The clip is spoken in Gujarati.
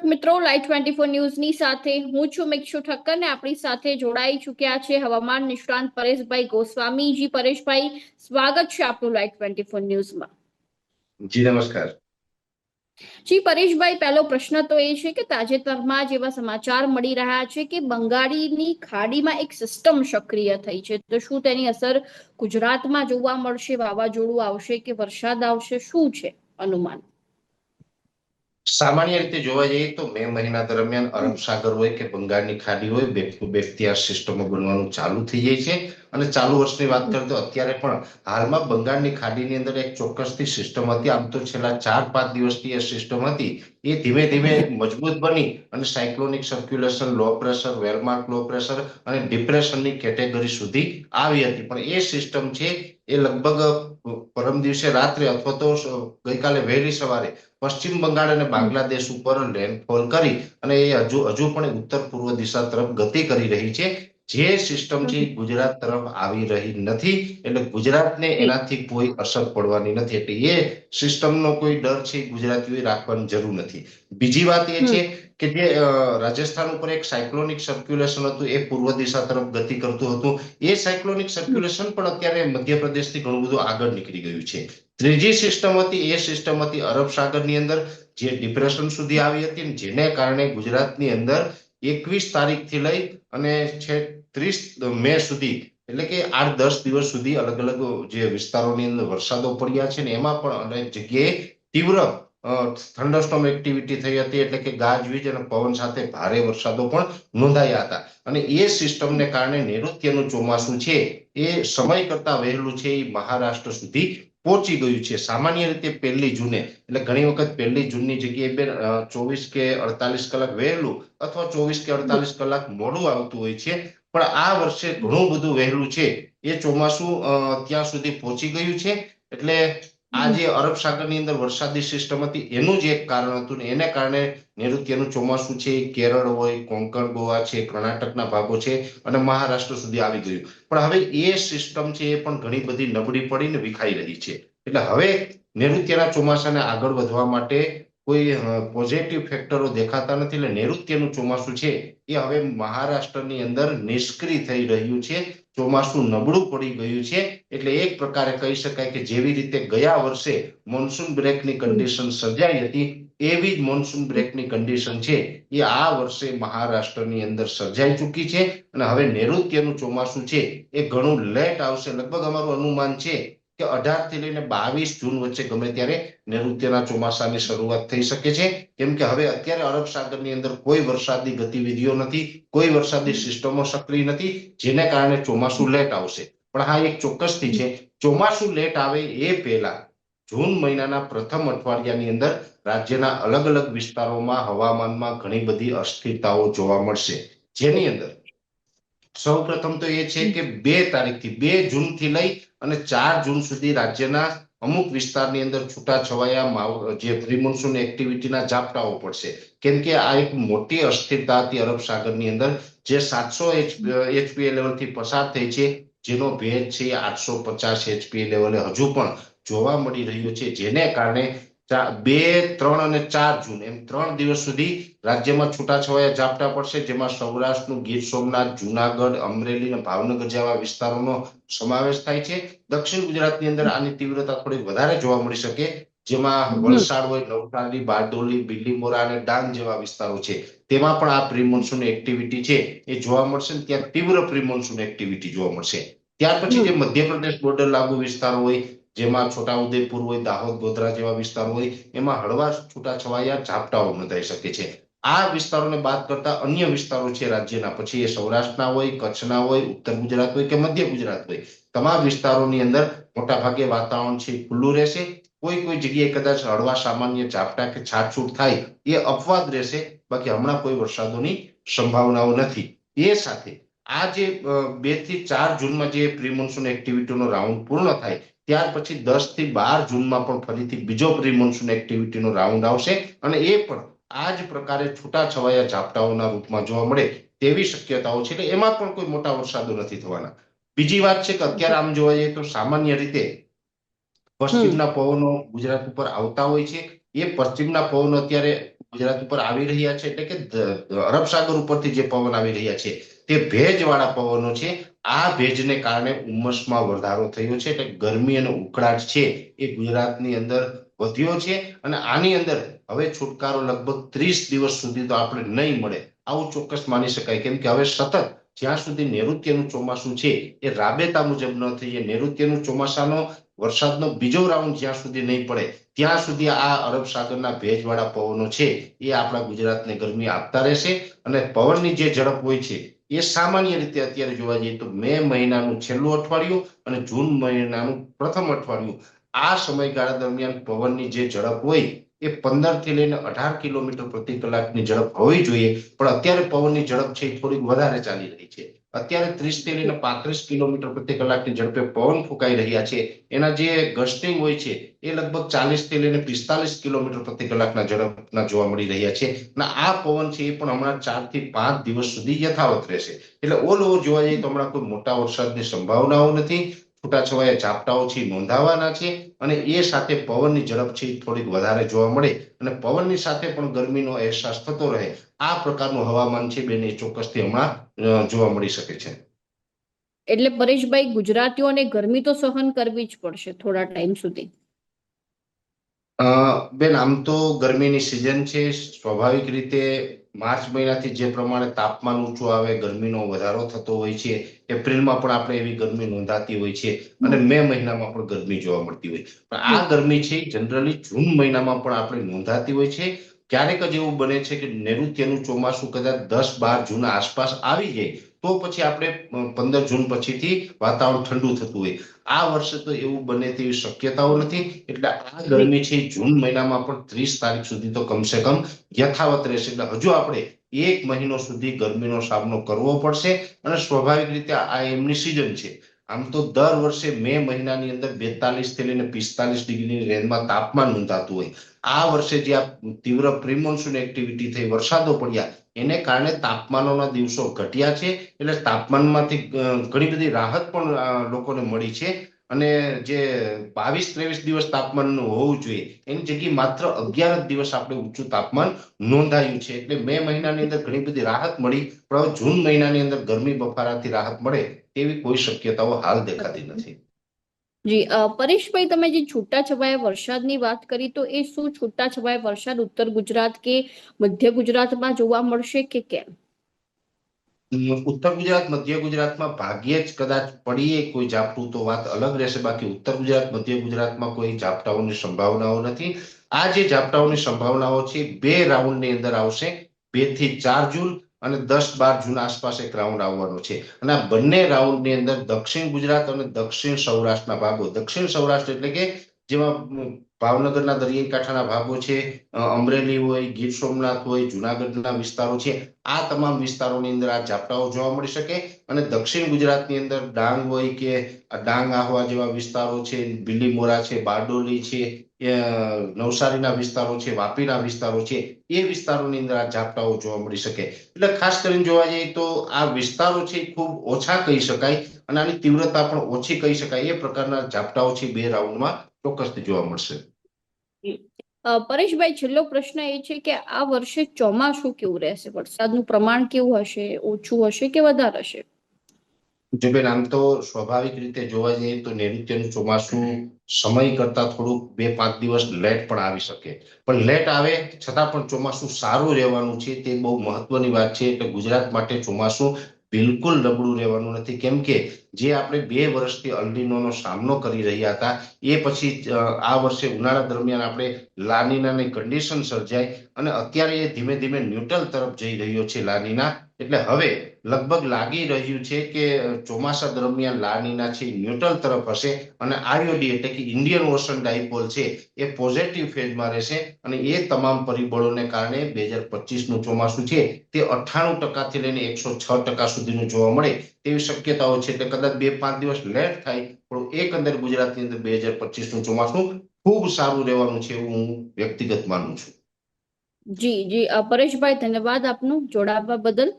મિત્રો લાઈવ ટ્વેન્ટી ફોર ન્યૂઝની સાથે હું છું મિક્ષુ ઠક્કર ને આપણી સાથે જોડાઈ ચૂક્યા છે હવામાન નિષ્ણાંત પરેશભાઈ ગોસ્વામીજી. પરેશભાઈ સ્વાગત છે આપનું લાઈવ ટ્વેન્ટી ફોર ન્યૂઝમાં. જી નમસ્કાર. જી પરેશભાઈ પહેલો પ્રશ્ન તો એ છે કે તાજેતરમાં જેવા સમાચાર મળી રહ્યા છે કે બંગાળીની ખાડીમાં એક સિસ્ટમ સક્રિય થઈ છે. તો શું તેની અસર ગુજરાતમાં જોવા મળશે? વાવાઝોડું આવશે કે વરસાદ આવશે? શું છે અનુમાન? સામાન્ય રીતે જોવા જઈએ તો મે મહિના દરમિયાન અરબ સાગર હોય કે બંગાળની ખાડી હોય બે ટુ સિસ્ટમો બનવાનું ચાલુ થઈ જાય છે. અને ચાલુ વર્ષની વાત કરીએ તો અત્યારે પણ હાલમાં બંગાળની ખાડીની અંદર એક ચોક્કસથી સિસ્ટમ હતી. આમ તો છેલ્લા ચાર, પાંચ દિવસની એ સિસ્ટમ હતી. એ ધીમે ધીમે મજબૂત બની અને cyclonic circulation low pressure well marked low pressure અને ડિપ્રેશનની કેટેગરી સુધી આવી હતી. પણ એ સિસ્ટમ છે એ લગભગ પરમ દિવસે રાત્રે અથવા તો ગઈકાલે વહેલી સવારે પશ્ચિમ બંગાળ અને બાંગ્લાદેશ ઉપર લેન્ડફોલ કરી અને એ હજુ હજુ પણ ઉત્તર પૂર્વ દિશા તરફ ગતિ કરી રહી છે. જે સિસ્ટમથી ગુજરાત તરફ આવી રહી નથી એટલે ગુજરાતને એનાથી કોઈ અસર પડવાની નથી. એટલે એ સિસ્ટમનો કોઈ ડર છે ગુજરાતીઓએ રાખવાની જરૂર નથી. બીજી વાત એ છે કે જે રાજસ્થાન ઉપર એક સાયક્લોનિક સર્ક્યુલેશન હતું એ પૂર્વ દિશા તરફ ગતિ કરતું હતું. એ સાયક્લોનિક સર્ક્યુલેશન પણ અત્યારે મધ્યપ્રદેશથી ઘણું બધું આગળ નીકળી ગયું છે. ત્રીજી સિસ્ટમ હતી એ સિસ્ટમ હતી અરબ સાગરની અંદર. જે ડિપ્રેશન સુધી આવી હતી જેને કારણે ગુજરાતની અંદર એકવીસ તારીખથી લઈ અને છે ત્રીસ મે સુધી, એટલે કે આઠ દસ દિવસ સુધી અલગ અલગ જે વિસ્તારોની અંદર વરસાદો પડ્યા છે ને એમાં પણ અનેક જગ્યાએ તીવ્ર થંડરસ્ટોમ એક્ટિવિટી થઈ હતી, એટલે કે ગાજવીજ અને પવન સાથે ભારે વરસાદો પણ નોંધાયા હતા. અને એ સિસ્ટમને કારણે નૈઋત્યનું ચોમાસું છે, એ સમય કરતા વહેલું છે એ મહારાષ્ટ્ર સુધી પહોંચી ગયું છે. સામાન્ય રીતે પહેલી જૂને, એટલે ઘણી વખત પહેલી જૂનની જગ્યાએ બે ચોવીસ કે અડતાલીસ કલાક વહેલું અથવા ચોવીસ કે અડતાલીસ કલાક મોડું આવતું હોય છે. પણ આ વર્ષે ઘણું બધું વહેલું છે. એ ચોમાસું ત્યાં સુધી પહોંચી ગયું છે. એટલે આ જે અરબ સાગરની અંદર વરસાદી સિસ્ટમ હતી, એનું જ એક કારણ હતું ને એને કારણે નૈઋત્યનું ચોમાસું છે, કેરળ હોય, કોંકણ, ગોવા છે, કર્ણાટકના ભાગો છે અને મહારાષ્ટ્ર સુધી આવી ગયું. પણ હવે એ સિસ્ટમ છે એ પણ ઘણી બધી નબળી પડીને વિખાઈ રહી છે. એટલે હવે નૈઋત્યના ચોમાસાને આગળ વધવા માટે કોઈ પોઝિટિવ ફેક્ટરો દેખાતા નથી. એટલે નૈઋત્યનું ચોમાસું છે એ હવે મહારાષ્ટ્રની અંદર નિષ્ક્રિય થઈ રહ્યું છે. ચોમાસું નબળું પડી ગયું છે, એટલે એક પ્રકારે કહી શકાય કે જેવી રીતે ગયા વર્ષે મોન્સૂન બ્રેકની કન્ડિશન સર્જાઈ હતી, એવી જ મોન્સૂન બ્રેકની કન્ડિશન છે એ આ વર્ષે મહારાષ્ટ્રની અંદર સર્જાઈ ચૂકી છે. અને હવે નૈઋત્યનું ચોમાસું છે એ ઘણું લેટ આવશે, લગભગ અમારું અનુમાન છે કે અઢારથી લઈને બાવીસ જૂન વચ્ચે ગમે ત્યારે નૈઋત્યના ચોમાસાની શરૂઆત થઈ શકે છે. કેમ કે હવે અત્યારે અરબ સાગરની અંદર કોઈ વરસાદની ગતિવિધિઓ નથી, કોઈ વરસાદની સિસ્ટમો સક્રિય નથી, જેને કારણે ચોમાસું લેટ આવશે. પણ હા, એક ચોક્કસથી છે. ચોમાસું લેટ આવે એ પહેલા જૂન મહિનાના પ્રથમ અઠવાડિયાની અંદર રાજ્યના અલગ અલગ વિસ્તારોમાં હવામાનમાં ઘણી બધી અસ્થિરતાઓ જોવા મળશે. જેની અંદર સૌ પ્રથમ તો એ છે કે બે તારીખથી, બે જૂનથી લઈ અને ચાર જૂન સુધી રાજ્યના અમુક વિસ્તારની અંદર છૂટાછવાયા જે પ્રી એક્ટિવિટીના ઝાપટાઓ પડશે કેમ કે આ એક મોટી અસ્થિરતા હતી અરબ સાગરની અંદર જે સાતસો એચપીએ લેવલથી પસાર થઈ છે જેનો ભેજ છે આઠસો પચાસ એચપીએ લેવલે હજુ પણ જોવા મળી રહ્યું છે જેને કારણે બે ત્રણ અને ચાર જૂન. એમ ત્રણ દિવસ સુધી રાજ્યમાં છૂટાછવાયા ઝાપટા પડશે જેમાં સૌરાષ્ટ્રનું ગીર સોમનાથ જુનાગઢ અમરેલી અને ભાવનગર જેવા વિસ્તારોનો સમાવેશ થાય છે. દક્ષિણ ગુજરાતની અંદર આની તીવ્રતા થોડી વધારે જોવા મળી શકે જેમાં વલસાડ હોય નવસારી બારડોલી બિલીમોરા અને ડાંગ જેવા વિસ્તારો છે. તેમાં પણ આ પ્રી મોન્સૂન એક્ટિવિટી છે. એ જોવા મળશે ત્યાં તીવ્ર પ્રી મોન્સૂન એક્ટિવિટી જોવા મળશે. ત્યાર પછી જે મધ્યપ્રદેશ બોર્ડર લાગુ વિસ્તારો હોય જેમાં છોટાઉદેપુર હોય, દાહોદ, ગોધરા જેવા વિસ્તારો હોય, એમાં હળવા છૂટાછવાયા ઝાપટાઓ નોંધાઈ શકે છે. આ વિસ્તારોને બાદ કરતા અન્ય વિસ્તારો છે રાજ્યના. પછી એ સૌરાષ્ટ્રના હોય, કચ્છના હોય, ઉત્તર ગુજરાત હોય કે મધ્ય ગુજરાત હોય. તમામ વિસ્તારોની અંદર મોટા ભાગે વાતાવરણ છે, ખુલ્લું રહેશે. કોઈ કોઈ જગ્યાએ કદાચ હળવા સામાન્ય ઝાપટા કે છાટછૂટ થાય, એ અપવાદ રહેશે. બાકી હમણાં કોઈ વરસાદોની સંભાવનાઓ નથી. એ સાથે આ જે બેથી ચાર જૂનમાં જે પ્રી મોન્સૂન એક્ટિવિટીનો રાઉન્ડ પૂર્ણ થાય ત્યાર પછી દસથી બાર જૂનમાં પણ ફરીથી બીજો પ્રી મોન્સૂન એક્ટિવિટીનો રાઉન્ડ આવશે અને એ પણ આ જ પ્રકારે છૂટા છવાયા ઝાપટાઓના રૂપમાં જોવા મળે તેવી શક્યતાઓ છે. એટલે એમાં પણ કોઈ મોટા વરસાદો નથી થવાના. બીજી વાત છે કે અત્યારે આમ જોવા જઈએ તો સામાન્ય રીતે પશ્ચિમના પવનો ગુજરાત ઉપર આવતા હોય છે. એ પશ્ચિમના પવનો અત્યારે ગુજરાત ઉપર આવી રહ્યા છે. એટલે કે અરબ સાગર ઉપરથી જે પવન આવી રહ્યા છે. તે ભેજવાળા પવનો છે. આ ભેજને કારણે ઉમસમાં વધારો થયો છે એટલે ગરમી અને ઉકળાટ છે એ ગુજરાતની અંદર વધ્યો છે અને આની અંદર હવે છુટકારો લગભગ ત્રીસ દિવસ સુધી તો આપણે નહીં મળે. આવું ચોક્કસ માની શકાય. કેમ કે હવે સતત જ્યાં સુધી નૈઋત્યનું ચોમાસું છે એ રાબેતા મુજબ ન થઈ એ નૈઋત્યનું ચોમાસાનો વરસાદનો બીજો રાઉન્ડ જ્યાં સુધી નહીં પડે, ત્યાં સુધી આ અરબ સાગરના ભેજવાળા પવનો છે એ આપણા ગુજરાતને ગરમી આપતા રહેશે અને પવનની જે ઝડપ હોય છે એ સામાન્ય રીતે અત્યારે જોવા જઈએ તો મે મહિનાનું છેલ્લું અઠવાડિયું અને જૂન મહિનાનું પ્રથમ અઠવાડિયું. આ સમયગાળા દરમિયાન પવનની જે ઝડપ હોય એ પંદરથી લઈને અઢાર કિલોમીટર પ્રતિ કલાકની ઝડપ હોવી જોઈએ, પણ અત્યારે પવનની ઝડપ છે એ થોડીક વધારે ચાલી રહી છે. અત્યારે ત્રીસથી લઈને પાંત્રીસ કિલોમીટર પ્રતિ કલાકની ઝડપે પવન ફૂંકાઈ રહ્યા છે. એના જે ગસ્ટિંગ હોય છે, એ લગભગ ચાલીસથી લઈને પિસ્તાલીસ કિલોમીટર પ્રતિ કલાકના ઝડપના જોવા મળી રહ્યા છે. અને આ પવન છે, એ પણ હમણાં ચારથી પાંચ દિવસ સુધી યથાવત રહેશે. એટલે ઓલ ઓવર જોવા જઈએ તો હમણાં કોઈ મોટા વરસાદની સંભાવનાઓ નથી. છૂટાછવાયા ઝાપટાઓ છે નોંધાવાના છે અને એ સાથે પવનની ઝડપ છે થોડીક વધારે જોવા મળે અને પવનની સાથે પણ ગરમીનો અહેસાસ થતો રહે. આ પ્રકારનું હવામાન છે બેને ચોક્કસથી હમણાં જોવા મળી શકે છે. એટલે પરેશભાઈ, ગુજરાતીઓને ગરમી તો સહન કરવી જ પડશે થોડા ટાઈમ સુધી. બેન આમ તો ગરમીની સિઝન છે. સ્વાભાવિક રીતે માર્ચ મહિનાથી જે પ્રમાણે તાપમાન ઊંચું આવે ગરમીનો વધારો થતો હોય છે. એપ્રિલમાં પણ આપણે એવી ગરમી નોંધાતી હોય છે અને મે મહિનામાં પણ ગરમી જોવા મળતી હોય. પણ આ ગરમી છે જનરલી જૂન મહિનામાં પણ આપણે નોંધાતી હોય છે. ક્યારેક જ એવું બને છે કે નૈઋત્યનું ચોમાસું કદાચ દસ બાર જૂન આસપાસ આવી જાય. તો પછી આપણે પંદર જૂન પછીથી વાતાવરણ ઠંડુ થતું હોય. આ વર્ષે તો એવું બને તેવી શક્યતાઓ નથી. એટલે આ ગરમી છે જૂન મહિનામાં પણ ત્રીસ તારીખ સુધી તો કમસે કમ યથાવત રહેશે. એટલે હજુ આપણે એક મહિનો સુધી ગરમીનો સામનો કરવો પડશે અને સ્વાભાવિક રીતે આ એમની સિઝન છે. આમ તો દર વર્ષે મે મહિનાની અંદર બેતાલીસથી લઈને પિસ્તાલીસ ડિગ્રીની રેન્જમાં તાપમાન નોંધાતું હોય. આ વર્ષે જે આ તીવ્ર પ્રિમોન્સૂન એક્ટિવિટી થઈ, વરસાદો પડ્યા એને કારણે તાપમાનોના દિવસો ઘટ્યા છે, એટલે તાપમાનમાંથી ઘણી બધી રાહત પણ લોકોને મળી છે. અને જે બાવીસ ત્રેવીસ દિવસ તાપમાનનું હોવું જોઈએ, એની જગ્યાએ માત્ર અગિયાર દિવસ આપણે ઊંચું તાપમાન નોંધાયું છે. એટલે મે મહિનાની અંદર ઘણી બધી રાહત મળી, પણ જૂન મહિનાની અંદર ગરમી બફારાથી રાહત મળે, તેવી કોઈ શક્યતાઓ હાલ દેખાતી નથી. જી પરેશભાઈ, તમે જે છૂટાછવાયા વરસાદની વાત કરી, તો એ શું છૂટાછવાયા વરસાદ ઉત્તર ગુજરાત કે મધ્ય ગુજરાતમાં જોવા મળશે કે કેમ? ઉત્તર ગુજરાત, મધ્ય ગુજરાતમાં ભાગ્યે જ કદાચ પડીએ કોઈ ઝાપટું, તો વાત અલગ રહેશે. બાકી ઉત્તર ગુજરાત, મધ્ય ગુજરાતમાં કોઈ ઝાપટાઓની સંભાવનાઓ નથી. આ જે ઝાપટાઓની સંભાવનાઓ છે, બે રાઉન્ડની અંદર આવશે. બેથી ચાર જૂન અને દસ બાર જૂન આસપાસ એક રાઉન્ડ આવવાનો છે. અને આ બંને રાઉન્ડની અંદર દક્ષિણ ગુજરાત અને દક્ષિણ સૌરાષ્ટ્રના ભાગો, દક્ષિણ સૌરાષ્ટ્ર એટલે કે જેમાં ભાવનગરના દરિયાકાંઠાના ભાગો છે અમરેલી હોય, ગીર સોમનાથ હોય, જુનાગઢના વિસ્તારો છે. આ તમામ વિસ્તારોની અંદર આ ઝાપટાઓ જોવા મળી શકે અને દક્ષિણ ગુજરાતની અંદર ડાંગ હોય કે ડાંગ આહવા જેવા વિસ્તારો છે, બિલીમોરા છે, બારડોલી છે નવસારીના વિસ્તારો છે, વાપીના વિસ્તારો છે, એ વિસ્તારોની અંદર આ ઝાપટાઓ જોવા મળી શકે. એટલે ખાસ કરીને જોવા જઈએ તો આ વિસ્તારો છે ખૂબ ઓછા કહી શકાય અને આની તીવ્રતા પણ ઓછી કહી શકાય. એ પ્રકારના ઝાપટાઓ છે બે રાઉન્ડમાં ચોક્કસથી જોવા મળશે. પરેશભાઈ છેલ્લો પ્રશ્ન એ છે કે આ વર્ષે ચોમાસું કેવું રહેશે? વરસાદનું પ્રમાણ કેવું હશે? ઓછું હશે કે વધારે હશે? જો બેન આમ તો સ્વાભાવિક રીતે જોવા જઈએ તો નૈઋત્યનું ચોમાસું સમય કરતા થોડુંક બે પાંચ દિવસ લેટ પણ આવી શકે. પણ લેટ આવે છતાં પણ ચોમાસું સારું રહેવાનું છે. તે બહુ મહત્વની વાત છે એટલે ગુજરાત માટે ચોમાસું બિલકુલ નબળું રહેવાનું નથી. કેમ કે જે આપણે બે વર્ષથી અલ્નીનોનો સામનો કરી રહ્યા હતા, એ પછી આ વર્ષે ઉનાળા દરમિયાન આપણે લાનીનાની કન્ડિશન સર્જાય અને અત્યારે એ ધીમે ધીમે ન્યુટ્રલ તરફ જઈ રહ્યો છે લાનીના. એટલે હવે લગભગ લાગી રહ્યું છે કે ચોમાસા દરમિયાન લાનીના છે ન્યુટ્રલ તરફ હશે અને આયોડી એટલે કે ઇન્ડિયન ઓશન ડાયપોલ છે એ પોઝિટિવ ફેઝમાં રહેશે અને એ તમામ પરિબળોને કારણે બે હજાર પચીસનું ચોમાસું છે તે અઠ્ઠાણું ટકાથી લઈને એકસો છ ટકા સુધીનું જોવા મળે તેવી શક્યતાઓ છે એટલે કદાચ બે પાંચ દિવસ લેટ થાય, પણ એકંદર ગુજરાતની અંદર બે હજાર પચીસનું ચોમાસું ખૂબ સારું રહેવાનું છે એવું હું વ્યક્તિગત માનું છું. જી જી. પરેશભાઈ, ધન્યવાદ આપનું જોડાવા બદલ.